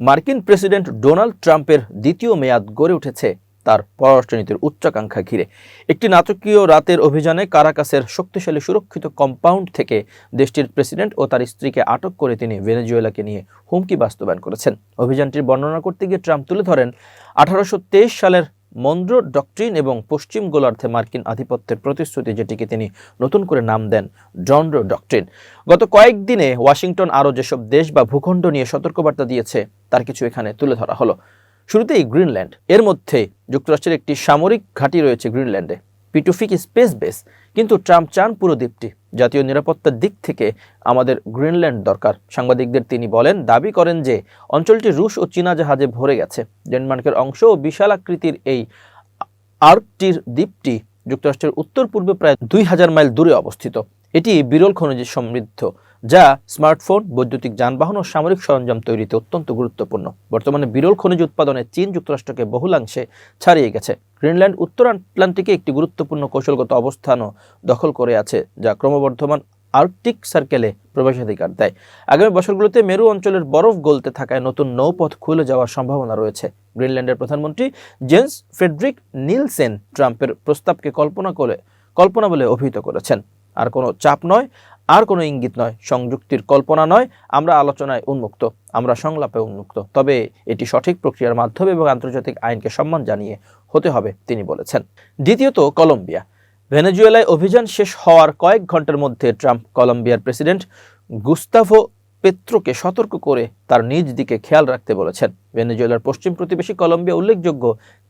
মার্কিন president Donald ট্রাম্পের দ্বিতীয় মেয়াদ গড়ে উঠেছে তার পররাষ্ট্রনীতির উচ্চাকাঙ্ক্ষা ঘিরে। একটি নাটকীয় রাতের অভিযানে কারাকাসের শক্তিশালী সুরক্ষিত কম্পাউন্ড থেকে দেশটির প্রেসিডেন্ট ও তার স্ত্রীকে আটক করে তিনি ভেনেজুয়েলাকে নিয়ে হুমকি বাস্তবায়ন করেছেন। অভিযানটির বর্ণনা করতে গিয়ে ট্রাম্প তুলে ধরেন, আঠারোশো তেইশ সালের মন্দ্র ডকট্রিন এবং পশ্চিম গোলার্ধে মার্কিন আধিপত্যের প্রতিশ্রুতি, যেটিকে তিনি নতুন করে নাম দেন ডন্ড্র ডকট্রিন। গত কয়েকদিনে ওয়াশিংটন আরও যেসব দেশ বা ভূখণ্ড নিয়ে সতর্কবার্তা দিয়েছে, তার কিছু এখানে তুলে ধরা হলো। শুরুতেই গ্রিনল্যান্ড, এর মধ্যে যুক্তরাষ্ট্রের একটি সামরিক ঘাঁটি রয়েছে গ্রিনল্যান্ডে। পিটুফিক স্পেস বেস কিন্তু ট্রাম্প চান পুরো দ্বীপটি। জাতীয় নিরাপত্তার দিক থেকে আমাদের গ্রিনল্যান্ড দরকার। সাংবাদিকদের তিনি বলেন, দাবি করেন যে অঞ্চলটি রুশ ও চীনা জাহাজে ভরে গেছে। ডেনমার্কের অংশ ও বিশাল আকৃতির এই আর্কটির দ্বীপটি যুক্তরাষ্ট্রের উত্তর পূর্বে প্রায় দুই হাজার মাইল দূরে অবস্থিত। এটি বিরল খনিজ সমৃদ্ধ। যা স্মার্টফোন, বৈদ্যুতিক যানবাহন ও সামরিক সরঞ্জাম তৈরিতে অত্যন্ত গুরুত্বপূর্ণ। বর্তমানে বিরল খনিজ উৎপাদনে চীন যুক্তরাষ্ট্রকে বহুলাংশে ছাড়িয়ে গেছে। গ্রিনল্যান্ড উত্তর আটলান্টিকে একটি গুরুত্বপূর্ণ কৌশলগত অবস্থানও দখল করে আছে, যা ক্রমবর্ধমান আর্কটিক সার্কেলে প্রবেশাধিকার দেয়। আগামী বছরগুলোতে মেরু অঞ্চলের বরফ গলতে থাকায় নতুন নৌপথ খুলে যাওয়ার সম্ভাবনা রয়েছে। গ্রিনল্যান্ডের প্রধানমন্ত্রী জেন্স ফেডরিক নিলসেন ট্রাম্পের প্রস্তাবকে কল্পনা করে কল্পনা বলে অভিহিত করেছেন। আর কোনো চাপ নয় আর কোনো ইঙ্গিত নয়, সংযুক্তির কল্পনা নয়, আমরা আলোচনায় উন্মুক্ত, আমরা সংলাপে উন্মুক্ত। তবে এটি সঠিক প্রক্রিয়ার মাধ্যমে এবং আন্তর্জাতিক আইনকে সম্মান জানিয়ে হতে হবে, তিনি বলেছেন। দ্বিতীয়ত, কলম্বিয়া। ভেনেজুয়েলায় অভিযান শেষ হওয়ার কয়েক ঘণ্টার মধ্যে ট্রাম্প কলম্বিয়ার প্রেসিডেন্ট গুস্তাভো পেত্রোকে সতর্ক করে তার নিজ দিকে খেয়াল রাখতে বলেছেন। ভেনেজুয়েলার পশ্চিম প্রতিবেশী কলম্বিয়া উল্লেখযোগ্য,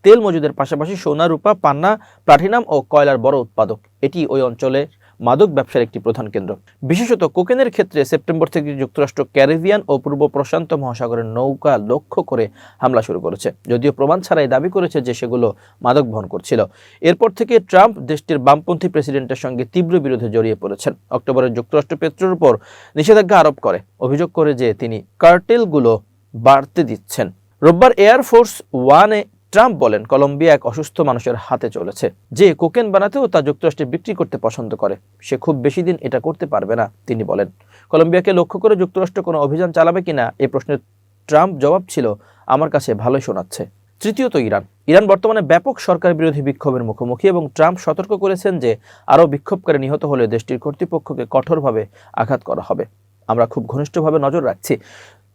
তেল মজুদের পাশাপাশি সোনা, রূপা, পান্না, প্লাটিনাম ও কয়লার বড় উৎপাদক। এটি ওই অঞ্চলে মাদক ব্যবসার একটি প্রধান কেন্দ্র। বিশেষত কোকেনের ক্ষেত্রে সেপ্টেম্বর থেকে যুক্তরাষ্ট্র, ক্যারিবিয়ান ও পূর্ব প্রশান্ত মহাসাগরের নৌকা লক্ষ্য করে হামলা শুরু করেছে। যদিও প্রমাণ ছাড়াই দাবি করেছে যে সেগুলো মাদক বহন করছিল। এরপর থেকে ট্রাম্প দেশটির বামপন্থী প্রেসিডেন্টের সঙ্গে তীব্র বিরোধে জড়িয়ে পড়েছেন। অক্টোবরে যুক্তরাষ্ট্র পেট্রোর উপর নিষেধাজ্ঞা আরোপ করে। অভিযোগ করে যে তিনি কার্টেলগুলো বাড়তে দিচ্ছেন। রোববার এয়ারফোর্স ওয়ানে ট্রাম্প বলেন, কলম্বিয়া এক অসুস্থ মানুষের হাতে চলেছে। যে কোকেন বানাতেও তা যুক্তরাষ্ট্রে বিক্রি করতে পছন্দ করে। সে খুব বেশি দিন এটা করতে পারবে না, তিনি বলেন। কলম্বিয়াকে লক্ষ্য করে যুক্তরাষ্ট্র কোনো অভিযান চালাবে কিনা, এ প্রশ্নের ট্রাম্প জবাব ছিল, আমার কাছে ভালোই শোনাচ্ছে। তৃতীয়ত, ইরান। ইরান বর্তমানে ব্যাপক সরকার বিরোধী বিক্ষোভের মুখোমুখি এবং ট্রাম্প সতর্ক করেছেন যে, আরও বিক্ষোভকারী নিহত হলে দেশটির কর্তৃপক্ষকে কঠোরভাবে আঘাত করা হবে। আমরা খুব ঘনিষ্ঠভাবে নজর রাখছি।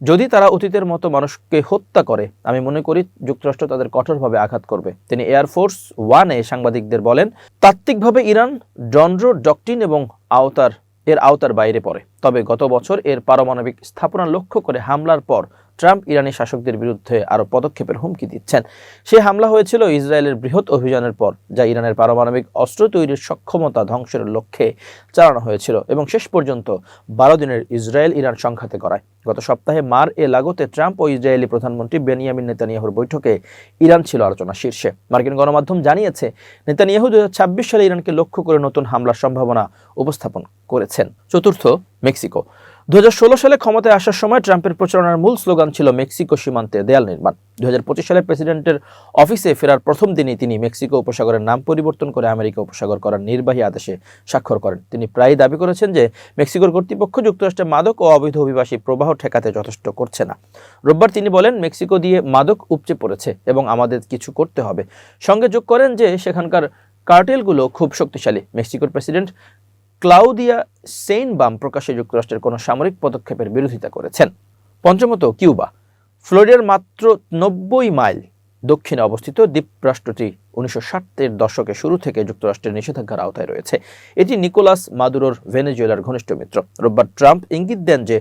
যদি তারা অতীতের মতো মানুষকে হত্যা করে, আমি মনে করি যুক্তরাষ্ট্র তাদের কঠোরভাবে আঘাত করবে। তিনি এয়ারফোর্স ওয়ানে সাংবাদিকদের বলেন, তাত্ত্বিকভাবে ইরান ডন্ড্রো ডকটিন এবং আওতার, এর আওতার বাইরে পড়ে। তবে গত বছর এর পারমাণবিক স্থাপনা লক্ষ্য করে হামলার পর ট্রাম্প ইরানি শাসকদের বিরুদ্ধে আরও পদক্ষেপের হুমকি দিচ্ছেন। সে হামলা হয়েছিল ইসরায়েলের বৃহৎ অভিযানের পর, যা ইরানের পারমাণবিক অস্ত্র তৈরির সক্ষমতা ধ্বংসের লক্ষ্যে চালানো হয়েছিল এবং শেষ পর্যন্ত বারো দিনের ইসরায়েল ইরান সংঘাতে করায় গত সপ্তাহে মার এ লাগোতে ট্রাম্প ও ইসরায়েলি প্রধানমন্ত্রী বেনিয়ামিন নেতানিয়াহুর বৈঠকে ইরান ছিল আলোচনা শীর্ষে। মার্কিন গণমাধ্যম জানিয়েছে, নেতানিয়াহু দুই হাজার ছাব্বিশ সালে ইরানকে লক্ষ্য করে নতুন হামলার সম্ভাবনা উপস্থাপন করেছেন। চতুর্থ, মেক্সিকো। দুহাজার ষোলো সালে ক্ষমতায় আসার সময় ট্রাম্পের প্রচারণার মূল স্লোগান ছিল মেক্সিকো সীমান্তে দেয়াল নির্মাণ। দুহাজার পঁচিশ সালে প্রেসিডেন্টের অফিসে ফেরার প্রথম দিনই তিনি মেক্সিকো উপসাগরের নাম পরিবর্তন করে আমেরিকা উপসাগর করার নির্বাহী আদেশে স্বাক্ষর করেন। তিনি প্রায়ই দাবি করেছেন যে মেক্সিকোর কর্তৃপক্ষ যুক্তরাষ্ট্রে মাদক ও অবৈধ অভিবাসী প্রবাহ ঠেকাতে যথেষ্ট করছে না। রোববার তিনি বলেন, মেক্সিকো দিয়ে মাদক উপচে পড়েছে এবং আমাদের কিছু করতে হবে। সঙ্গে যোগ করেন যে, সেখানকার কার্টেলগুলো খুব শক্তিশালী। মেক্সিকোর প্রেসিডেন্ট ক্লাউদিয়া সেইনবাম প্রকাশ্যে যুক্তরাষ্ট্রের কোনো সামরিক পদক্ষেপের বিরোধিতা করেছেন। পঞ্চমত, কিউবা। ফ্লোরিডার মাত্র নব্বই মাইল দক্ষিণে অবস্থিত দ্বীপরাষ্ট্রটি উনিশশো ষাটের দশকে শুরু থেকে যুক্তরাষ্ট্রের নিষেধাজ্ঞার আওতায় রয়েছে। এটি নিকোলাস মাদুরোর ভেনেজুয়েলার ঘনিষ্ঠ মিত্র। রোববার ট্রাম্প ইঙ্গিত দেন যে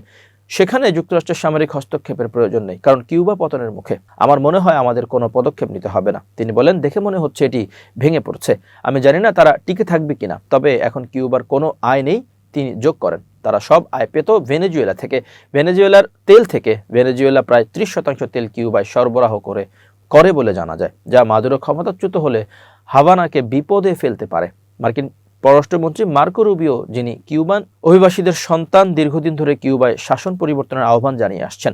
সেখানে যুক্তরাষ্ট্রের সামরিক হস্তক্ষেপের প্রয়োজন নেই, কারণ কিউবা পতনের মুখে আমার মনে হয় আমাদের কোনো পদক্ষেপ নিতে হবে না। তিনি বলেন, দেখে মনে হচ্ছে এটি ভেঙে পড়ছে। আমি জানি না তারা টিকে থাকবে কিনা, তবে এখন কিউবার কোনো আয় নেই, তিনি যোগ করেন। তারা সব আয় পেত ভেনেজুয়েলা থেকে। ভেনেজুয়েলার তেল থেকে ভেনেজুয়েলা প্রায় ত্রিশ শতাংশ তেল কিউবায় সরবরাহ করে করে বলে জানা যায়, যা মাদুরো ক্ষমতাচ্যুত হলে হাভানাকে বিপদে ফেলতে পারে। মার্কিন পররাষ্ট্রমন্ত্রী মার্কো রুবিও, যিনি কিউবান অভিবাসীদের সন্তান দীর্ঘদিন ধরে কিউবায় শাসন পরিবর্তনের আহ্বান জানিয়ে আসছেন।